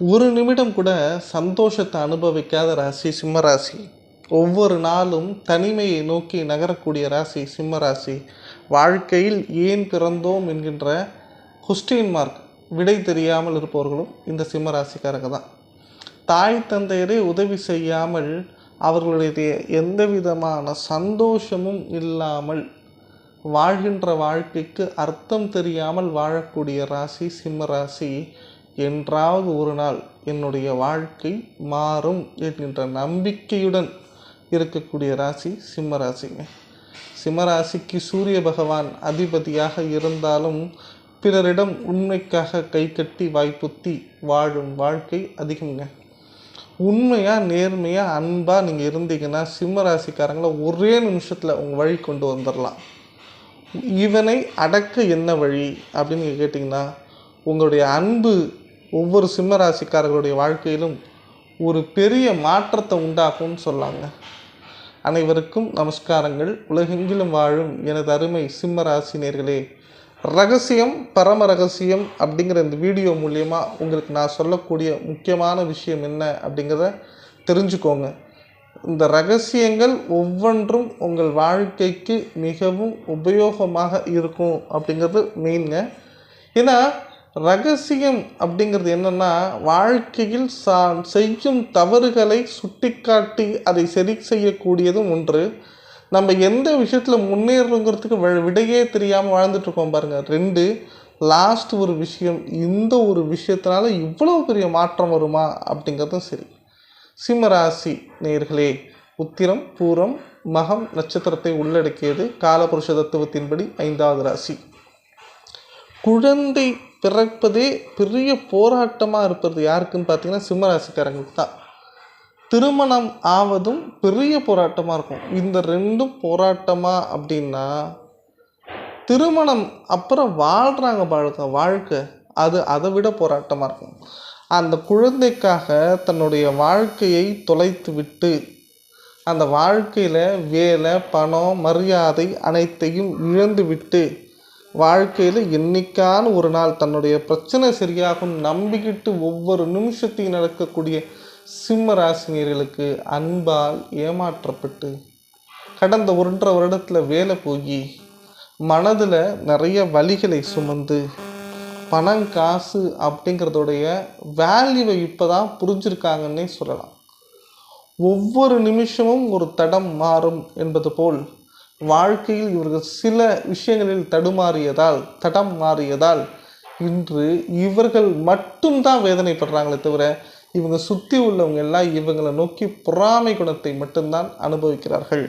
ஒரு நிமிடம் கூட சந்தோஷத்தை அனுபவிக்காத ராசி சிம்ம ராசி. ஒவ்வொரு நாளும் தனிமையை நோக்கி நகரக்கூடிய ராசி சிம்ம ராசி. வாழ்க்கையில் ஏன் பிறந்தோம் என்கின்ற கொஸ்டின் மார்க் விடை தெரியாமல் இருப்பவர்களும் இந்த சிம்ம ராசிக்காரங்க தான். தாய் தந்தையரை உதவி செய்யாமல் அவர்களுடைய எந்த விதமான சந்தோஷமும் இல்லாமல் வாழ்கின்ற வாழ்க்கைக்கு அர்த்தம் தெரியாமல் வாழக்கூடிய ராசி சிம்ம ராசி. என்றாவது ஒரு நாள் என்னுடைய வாழ்க்கை மாறும் என்கின்ற நம்பிக்கையுடன் இருக்கக்கூடிய ராசி சிம்மராசிங்க சிம்மராசிக்கு சூரிய பகவான் அதிபதியாக இருந்தாலும் பிறரிடம் உண்மைக்காக கை கட்டி வாய்ப்புத்தி வாழும் வாழ்க்கை அதிகம்ங்க. உண்மையாக நேர்மையாக அன்பாக நீங்கள் இருந்தீங்கன்னா சிம்மராசிக்காரங்களை ஒரே நிமிஷத்தில் உங்கள் வழி கொண்டு வந்துடலாம் இவனை அடக்க என்ன வழி அப்படின்னு நீங்கள் கேட்டிங்கன்னா உங்களுடைய அன்பு ஒவ்வொரு சிம்ம ராசிக்காரர்களுடைய வாழ்க்கையிலும் ஒரு பெரிய மாற்றத்தை உண்டாக்கும்னு சொல்லாங்க. அனைவருக்கும் நமஸ்காரங்கள். உலகெங்கிலும் வாழும் எனது அருமை சிம்ம ராசினியர்களே ரகசியம் பரம ரகசியம் அப்படிங்கிற இந்த வீடியோ மூலயமா உங்களுக்கு நான் சொல்லக்கூடிய முக்கியமான விஷயம் என்ன அப்படிங்கிறத தெரிஞ்சுக்கோங்க. இந்த ரகசியங்கள் ஒவ்வொன்றும் உங்கள் வாழ்க்கைக்கு மிகவும் உபயோகமாக இருக்கும் அப்படிங்கிறது மெயின்ங்க ஏன்னா ரகசியம் அப்படிங்கிறது என்னென்னா வாழ்க்கையில் சா செய்யும் தவறுகளை சுட்டிக்காட்டி அதை சரி செய்யக்கூடியதும் ஒன்று. நம்ம எந்த விஷயத்தில் முன்னேறணுங்கிறதுக்கு விடையே தெரியாமல் வாழ்ந்துட்டுருக்கோம் பாருங்கள் ரெண்டு லாஸ்ட் ஒரு விஷயம் இந்த ஒரு விஷயத்தினால இவ்வளோ பெரிய மாற்றம் வருமா அப்படிங்கிறதும் சரி. சிம்மராசி நேர்களே உத்திரம் பூரம் மகம் நட்சத்திரத்தை உள்ளடக்கியது காலபுருஷ தத்துவத்தின்படி ஐந்தாவது ராசி. குழந்தை பிறப்பதே பெரிய போராட்டமாக இருப்பது யாருக்குன்னு பார்த்தீங்கன்னா சிம்மராசிக்காரங்களுக்கு தான். திருமணம் ஆவதும் பெரிய போராட்டமாக இருக்கும். இந்த ரெண்டும் போராட்டமா அப்படின்னா திருமணம் அப்புறம் வாழ்கிறாங்க வாழ்க்கை வாழ்க்கை. அது அதை விட போராட்டமாக இருக்கும். அந்த குழந்தைக்காக தன்னுடைய வாழ்க்கையை தொலைத்து விட்டு அந்த வாழ்க்கையில் வேலை பணம் மரியாதை அனைத்தையும் இழந்து விட்டு வாழ்க்கையில் என்னைக்கான ஒரு நாள் தன்னுடைய பிரச்சனை சரியாகும் நம்பிக்கிட்டு ஒவ்வொரு நிமிஷத்தையும் நடக்கக்கூடிய சிம்ம ராசினியர்களுக்கு அன்பால் ஏமாற்றப்பட்டு கடந்த ஒன்றரை வருடத்தில் வேலை போய் மனதில் நிறைய வலிகளை சுமந்து பணம் காசு அப்படிங்கிறதோடைய வேல்யூவை இப்போ தான் புரிஞ்சிருக்காங்கன்னே சொல்லலாம். ஒவ்வொரு நிமிஷமும் ஒரு தடம் மாறும் என்பது போல் வாழ்க்கையில் இவர்கள் சில விஷயங்களில் தடுமாறியதால் தடம் மாறியதால் இன்று இவர்கள் மட்டும்தான் வேதனைப்படுறாங்களே தவிர இவங்க சுற்றி உள்ளவங்க எல்லாம் இவங்களை நோக்கி பொறாமை குணத்தை மட்டும்தான் அனுபவிக்கிறார்கள்.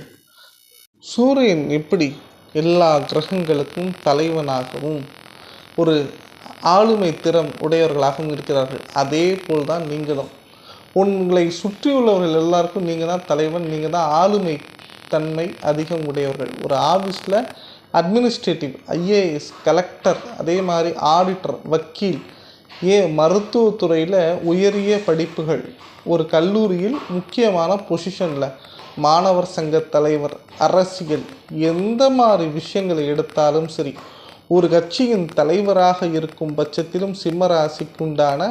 சூரியன் எப்படி எல்லா கிரகங்களுக்கும் தலைவனாகவும் ஒரு ஆளுமை திறம் உடையவர்களாகவும் இருக்கிறார்கள்? அதே போல் தான் நீங்களும். உங்களை சுற்றியுள்ளவர்கள் எல்லாருக்கும் நீங்கள் தான் தலைவன் நீங்கள் தான் ஆளுமை தன்மை அதிகம் உடையவர்கள். ஒரு ஆஃபீஸில் அட்மினிஸ்ட்ரேட்டிவ் ஐஏஎஸ் கலெக்டர் அதே மாதிரி ஆடிட்டர் வக்கீல் ஏ மருத்துவத்துறையில் உயரிய படிப்புகள். ஒரு கல்லூரியில் முக்கியமான பொசிஷனில் மாணவர் சங்க தலைவர் அரசியல் எந்த மாதிரி விஷயங்களை எடுத்தாலும் சரி ஒரு கட்சியின் தலைவராக இருக்கும் பட்சத்திலும் சிம்மராசிக்குண்டான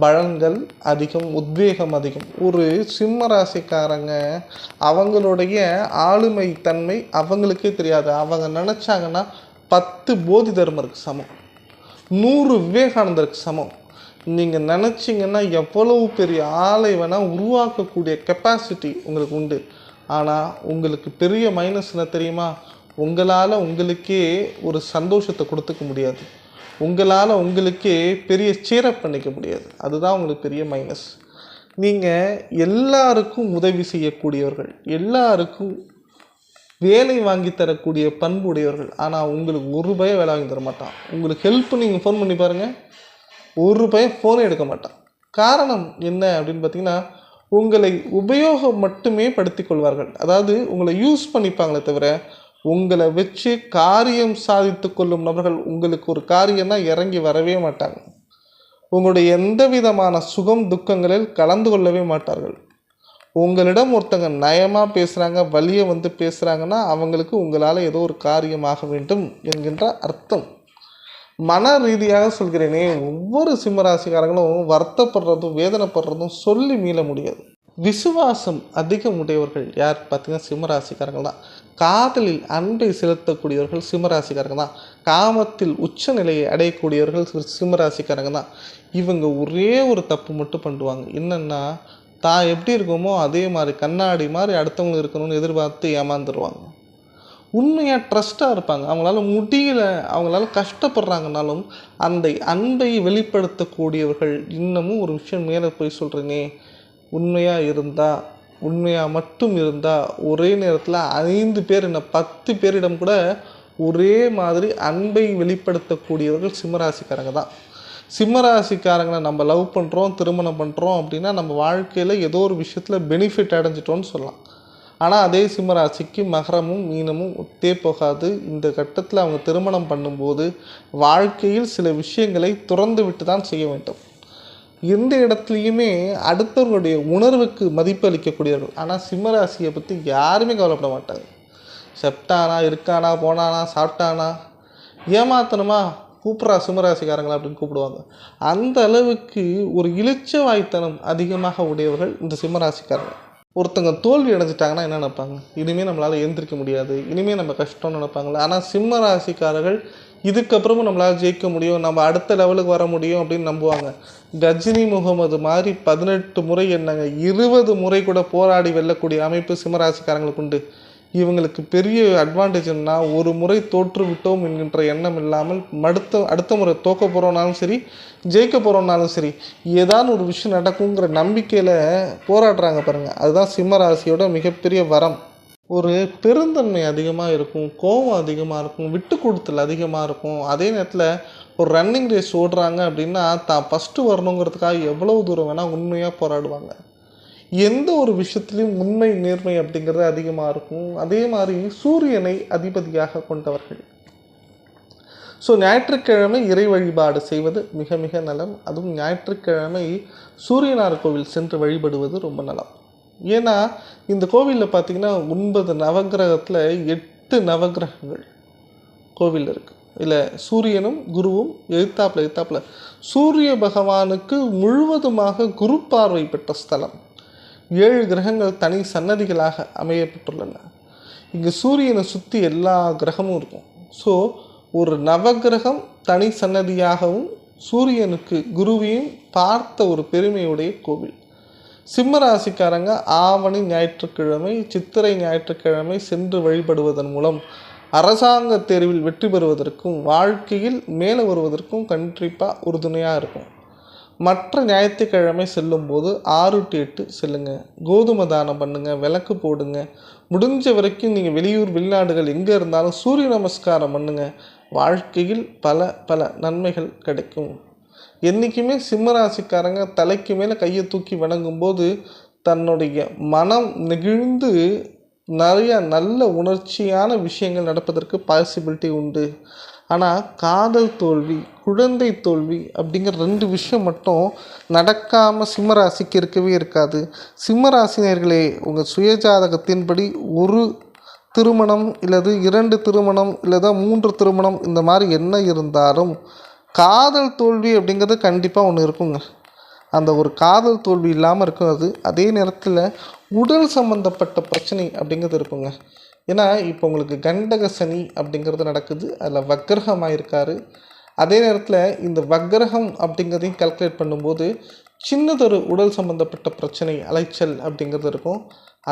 பலன்கள் அதிகம் உத்வேகம் அதிகம். ஒரு சிம்ம ராசிக்காரங்க அவங்களுடைய ஆளுமை தன்மை அவங்களுக்கே தெரியாது. அவங்க நினச்சாங்கன்னா பத்து போதி தர்மருக்கு சமம். நூறு விவேகானந்தருக்கு சமம். நீங்கள் நினச்சிங்கன்னா எவ்வளவு பெரிய ஆளை வேணால் உருவாக்கக்கூடிய கெப்பாசிட்டி உங்களுக்கு உண்டு. ஆனால் உங்களுக்கு பெரிய மைனஸ் என்ன தெரியுமா? உங்களால் உங்களுக்கே ஒரு சந்தோஷத்தை கொடுத்துக்க முடியாது. உங்களால் உங்களுக்கே பெரிய சேரப் பண்ணிக்க முடியாது. அதுதான் உங்களுக்கு பெரிய மைனஸ் நீங்கள் எல்லாருக்கும் உதவி செய்யக்கூடியவர்கள் எல்லாருக்கும் வேலை வாங்கி தரக்கூடிய பண்பு உடையவர்கள் ஆனால் உங்களுக்கு ஒரு ரூபாயை வேலை வாங்கி தர மாட்டான். உங்களுக்கு ஹெல்ப் நீங்கள் ஃபோன் பண்ணி பாருங்கள் ஒரு ரூபாயை ஃபோனே எடுக்க மாட்டான். காரணம் என்ன அப்படின்னு பார்த்தீங்கன்னா உங்களை உபயோகம் மட்டுமே படுத்திக் கொள்வார்கள். அதாவது உங்களை யூஸ் பண்ணிப்பாங்களே தவிர உங்களை வச்சு காரியம் சாதித்து கொள்ளும் நபர்கள் உங்களுக்கு ஒரு காரியம்னா இறங்கி வரவே மாட்டாங்க. உங்களுடைய எந்த விதமான சுகம் துக்கங்களில் கலந்து கொள்ளவே மாட்டார்கள். உங்களிடம் ஒருத்தங்க நயமாக பேசுகிறாங்க வழியை வந்து பேசுகிறாங்கன்னா அவங்களுக்கு உங்களால் ஏதோ ஒரு காரியமாக வேண்டும் என்கின்ற அர்த்தம். மன ரீதியாக சொல்கிறேனே ஒவ்வொரு சிம்மராசிக்காரங்களும் வருத்தப்படுறதும் வேதனைப்படுறதும் சொல்லி மீள முடியாது. விசுவாசம் அதிகம் உடையவர்கள் யார்? பார்த்தீங்கன்னா சிம்மராசிக்காரங்கள் தான். காதலில் அன்பை செலுத்தக்கூடியவர்கள் சிம்மராசிக்காரங்க தான். காமத்தில் உச்ச நிலையை அடையக்கூடியவர்கள் சிம்மராசிக்காரங்க தான். இவங்க ஒரே ஒரு தப்பு மட்டும் பண்ணுவாங்க. என்னென்னா தான் எப்படி இருக்கோமோ அதே மாதிரி கண்ணாடி மாதிரி அடுத்தவங்க இருக்கணும்னு எதிர்பார்த்து ஏமாந்துருவாங்க. உண்மையாக ட்ரஸ்ட்டாக இருப்பாங்க. அவங்களால முடியல அவங்களால கஷ்டப்படுறாங்கனாலும் அந்த அன்பை வெளிப்படுத்தக்கூடியவர்கள் இன்னமும் ஒரு விஷயம் மேலே போய் சொல்கிறேனே உண்மையாக இருந்தால் உண்மையாக மட்டும் இருந்தால் ஒரே நேரத்தில் ஐந்து பேர் என்ன பத்து பேரிடம் கூட ஒரே மாதிரி அன்பை வெளிப்படுத்தக்கூடியவர்கள் சிம்மராசிக்காரங்க தான். சிம்மராசிக்காரங்களை நம்ம லவ் பண்ணுறோம் திருமணம் பண்ணுறோம் அப்படின்னா நம்ம வாழ்க்கையில் ஏதோ ஒரு விஷயத்தில் பெனிஃபிட் அடைஞ்சிட்டோம்னு சொல்லலாம். ஆனால் அதே சிம்மராசிக்கு மகரமும் மீனமும் ஒத்தே போகாது. இந்த கட்டத்தில் அவங்க திருமணம் பண்ணும்போது வாழ்க்கையில் சில விஷயங்களை துறந்து விட்டு தான் செய்ய வேண்டும். எந்த இடத்துலையுமே அடுத்தவர்களுடைய உணர்வுக்கு மதிப்பு அளிக்கக்கூடியவர்கள் ஆனால் சிம்மராசியை பற்றி யாருமே கவலைப்பட மாட்டாங்க. செப்டானா இருக்கானா போனானா சாப்பிட்டானா? ஏமாத்தணுமா? கூப்பிட்றா சிம்மராசிக்காரங்களா அப்படின்னு கூப்பிடுவாங்க. அந்த அளவுக்கு ஒரு இளிச்ச வாய்த்தனம் அதிகமாக உடையவர்கள் இந்த சிம்மராசிக்காரங்க ஒருத்தங்க தோல்வி அடைஞ்சிட்டாங்கன்னா என்ன நினைப்பாங்க? இனிமேல் நம்மளால் எழுந்திரிக்க முடியாது. இனிமேல் நம்ம கஷ்டம்னு நினைப்பாங்களே ஆனால் சிம்ம ராசிக்காரர்கள் இதுக்கப்புறமும் நம்மளால் ஜெயிக்க முடியும் நம்ம அடுத்த லெவலுக்கு வர முடியும் அப்படின்னு நம்புவாங்க. கஜினி முகமது மாதிரி பதினெட்டு முறை என்னங்க இருபது முறை கூட போராடி வெல்லக்கூடிய அமைப்பு சிம்மராசிக்காரங்களுக்கு உண்டு. இவங்களுக்கு பெரிய அட்வான்டேஜ்னா ஒரு முறை தோற்று விட்டோம் என்கின்ற எண்ணம் இல்லாமல் அடுத்த அடுத்த முறை தோக்க போகிறோம்னாலும் சரி ஜெயிக்க போகிறோம்னாலும் சரி ஏதாவது ஒரு விஷயம் நடக்குங்கிற நம்பிக்கையில் போராடுறாங்க பாருங்கள் அதுதான் சிம்மராசியோட மிகப்பெரிய வரம். ஒரு பெருந்தன்மை அதிகமாக இருக்கும் கோபம் அதிகமாக இருக்கும் விட்டு கொடுத்தல் அதிகமாக இருக்கும். அதே நேரத்தில் ஒரு ரன்னிங் ரேஸ் ஓடுறாங்க அப்படின்னா தான் ஃபஸ்ட்டு வரணுங்கிறதுக்காக எவ்வளவு தூரம் வேணால் உண்மையாக போராடுவாங்க. எந்த ஒரு விஷயத்துலையும் உண்மை நேர்மை அப்படிங்கிறது அதிகமாக இருக்கும். அதே மாதிரி சூரியனை அதிபதியாக கொண்டவர்கள். ஸோ ஞாயிற்றுக்கிழமை இறை வழிபாடு செய்வது மிக மிக நலம். அதுவும் ஞாயிற்றுக்கிழமை சூரியனார் கோவில் சென்று வழிபடுவது ரொம்ப நலம். ஏன்னா இந்த கோவிலில் பார்த்தீங்கன்னா ஒன்பது நவக்கிரகத்தில் எட்டு நவக்கிரகங்கள் கோவில் இருக்குது இல்லை சூரியனும் குருவும் எழுத்தாப்புல எழுத்தாப்புல. சூரிய பகவானுக்கு முழுவதுமாக குரு பார்வை பெற்ற ஸ்தலம். ஏழு கிரகங்கள் தனி சன்னதிகளாக அமையப்பட்டுள்ளன. இங்கே சூரியனை சுற்றி எல்லா கிரகமும் இருக்கும். ஸோ ஒரு நவக்கிரகம் தனி சன்னதியாகவும் சூரியனுக்கு குருவையும் பார்த்த ஒரு பெருமையுடைய கோவில். சிம்ம ராசிக்காரங்க ஆவணி ஞாயிற்றுக்கிழமை சித்திரை ஞாயிற்றுக்கிழமை சென்று வழிபடுவதன் மூலம் அரசாங்க தேர்வில் வெற்றி பெறுவதற்கும் வாழ்க்கையில் மேலே வருவதற்கும் கண்டிப்பாக உறுதுணையாக இருக்கும். மற்ற ஞாயிற்றுக்கிழமை செல்லும்போது ஆறு டு எட்டு செல்லுங்க. கோதுமை தானம் பண்ணுங்க விளக்கு போடுங்க. முடிஞ்ச வரைக்கும் நீங்கள் வெளியூர் வெளிநாடுகள் எங்கே இருந்தாலும் சூரிய நமஸ்காரம் பண்ணுங்க. வாழ்க்கையில் பல பல நன்மைகள் கிடைக்கும். என்றைக்குமே சிம்மராசிக்காரங்க தலைக்கு மேலே கையை தூக்கி வணங்கும்போது தன்னுடைய மனம் நெகிழ்ந்து நிறைய நல்ல உணர்ச்சியான விஷயங்கள் நடப்பதற்கு பாசிபிலிட்டி உண்டு. ஆனால் காதல் தோல்வி குழந்தை தோல்வி அப்படிங்கிற ரெண்டு விஷயம் மட்டும் நடக்காமல் சிம்மராசிக்கு இருக்கவே இருக்காது. சிம்மராசினியர்களே உங்கள் சுயஜாதகத்தின்படி ஒரு திருமணம் இல்லது இரண்டு திருமணம் இல்லதா மூன்று திருமணம் இந்த மாதிரி என்ன இருந்தாலும் காதல் தோல்வி அப்படிங்கிறது கண்டிப்பாக ஒன்று இருக்குங்க. அந்த ஒரு காதல் தோல்வி இல்லாமல் இருக்கும் அது அதே நேரத்தில் உடல் சம்மந்தப்பட்ட பிரச்சனை அப்படிங்கிறது இருக்குங்க. ஏன்னா இப்போ உங்களுக்கு கண்டக சனி அப்படிங்கிறது நடக்குது அதில் வக்ரகமாக இருக்காரு. அதே நேரத்தில் இந்த வக்கிரகம் அப்படிங்கிறதையும் கல்குலேட் பண்ணும்போது சின்னதொரு உடல் சம்மந்தப்பட்ட பிரச்சனை அலைச்சல் அப்படிங்கிறது இருக்கும்.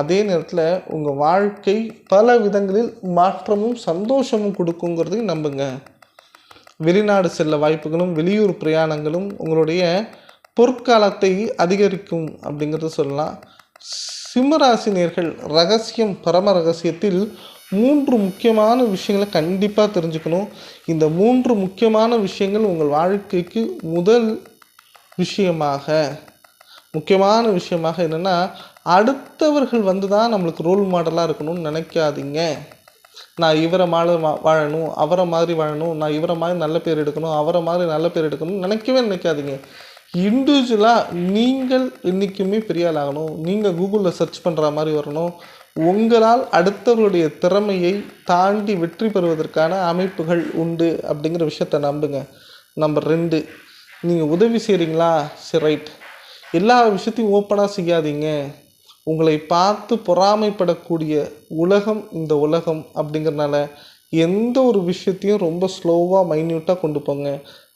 அதே நேரத்தில் உங்கள் வாழ்க்கை பல விதங்களில் மாற்றமும் சந்தோஷமும் கொடுக்குங்கிறதையும் நம்புங்க. வெளிநாடு செல்ல வாய்ப்புகளும் வெளியூர் பிரயாணங்களும் உங்களுடைய பொற்காலத்தை அதிகரிக்கும் அப்படிங்கிறத சொல்லலாம். சிம்மராசினியர்கள் ரகசியம் பரம ரகசியத்தில் மூன்று முக்கியமான விஷயங்களை கண்டிப்பாக தெரிஞ்சுக்கணும். இந்த மூன்று முக்கியமான விஷயங்கள் உங்கள் வாழ்க்கைக்கு முதல் விஷயமாக முக்கியமான விஷயமாக என்னென்னா அடுத்தவர்கள் வந்து தான் நம்மளுக்கு ரோல் மாடலாக இருக்கணும்னு நினைக்காதீங்க. நான் இவரை மாதிரி வா- வாழணும் அவரை மாதிரி வாழணும் நான் இவரை மாதிரி நல்ல பேர் எடுக்கணும் அவரை மாதிரி நல்ல பேர் எடுக்கணும்னு நினைக்கவே நினைக்காதீங்க. இண்டிவிஜுவலாக நீங்கள் என்றைக்குமே பெரிய ஆளாகணும் நீங்கள் கூகுளில் சர்ச் பண்ணுற மாதிரி வரணும். உங்களால் அடுத்தவருடைய திறமையை தாண்டி வெற்றி பெறுவதற்கான அமைப்புகள் உண்டு அப்படிங்கிற விஷயத்தை நம்புங்க. நம்பர் ரெண்டு நீங்கள் உதவி செய்கிறீங்களா சரி ரைட் எல்லா விஷயத்தையும் ஓப்பனாக செய்யாதீங்க. உங்களை பார்த்து பொறாமைப்படக்கூடிய உலகம் இந்த உலகம் அப்படிங்கிறனால எந்த ஒரு விஷயத்தையும் ரொம்ப ஸ்லோவாக மைன்யூட்டாக கொண்டு போங்க.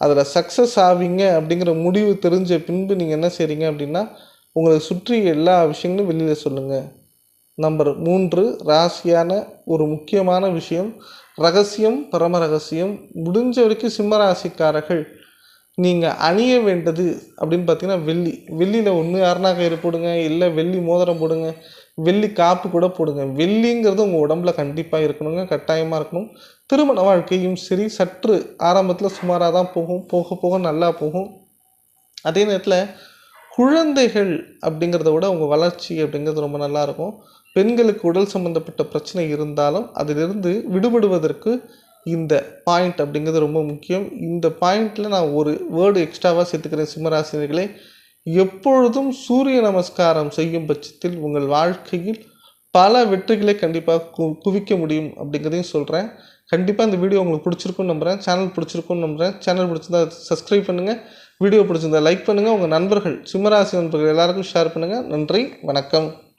அதில் சக்ஸஸ் ஆவீங்க அப்படிங்கிற முடிவு தெரிஞ்ச பின்பு நீங்கள் என்ன செய்கிறீங்க அப்படின்னா உங்களை சுற்றி எல்லா விஷயங்களும் வெளியில் சொல்லுங்கள் நம்பர் மூன்று ராசியான ஒரு முக்கியமான விஷயம் ரகசியம் பரம ரகசியம். முடிஞ்ச வரைக்கும் சிம்ம ராசிக்காரர்கள். நீங்கள் அணிய வேண்டது அப்படின்னு பார்த்தீங்கன்னா வெள்ளி. வெள்ளியில் ஒன்று அரணா போடுங்க இல்லை வெள்ளி மோதிரம் போடுங்க வெள்ளி காப்பு கூட போடுங்க. வெள்ளிங்கிறது உங்கள் உடம்புல கண்டிப்பாக இருக்கணுங்க கட்டாயமாக இருக்கணும். திருமண வாழ்க்கையும் சரி சற்று ஆரம்பத்தில் சுமாராக தான் போகும் போக போக நல்லா போகும். அதே நேரத்தில் குழந்தைகள் அப்படிங்கிறத விட உங்கள் வளர்ச்சி அப்படிங்கிறது ரொம்ப நல்லாயிருக்கும் பெண்களுக்கு உடல் சம்மந்தப்பட்ட பிரச்சனை இருந்தாலும் அதிலிருந்து விடுபடுவதற்கு இந்த பாயிண்ட் அப்படிங்கிறது ரொம்ப முக்கியம். இந்த பாயிண்டில் நான் ஒரு வேர்டு எக்ஸ்ட்ராவாக சேர்த்துக்கிறேன் சிம்மராசினியர்களே. எப்பொழுதும் சூரிய நமஸ்காரம் செய்யும் பட்சத்தில் உங்கள் வாழ்க்கையில் பல வெற்றிகளை கண்டிப்பாக கு குவிக்க முடியும் அப்படிங்கிறதையும் சொல்கிறேன் கண்டிப்பாக இந்த வீடியோ உங்களுக்கு பிடிச்சிருக்குன்னு நம்புகிறேன் சேனல் பிடிச்சிருக்குன்னு நம்புகிறேன் சேனல் பிடிச்சிருந்தா சப்ஸ்கிரைப் பண்ணுங்கள் வீடியோ பிடிச்சிருந்தா லைக் பண்ணுங்கள் உங்கள் நண்பர்கள் சிம்மராசி நண்பர்கள் எல்லாருக்கும் ஷேர் பண்ணுங்கள் நன்றி வணக்கம்.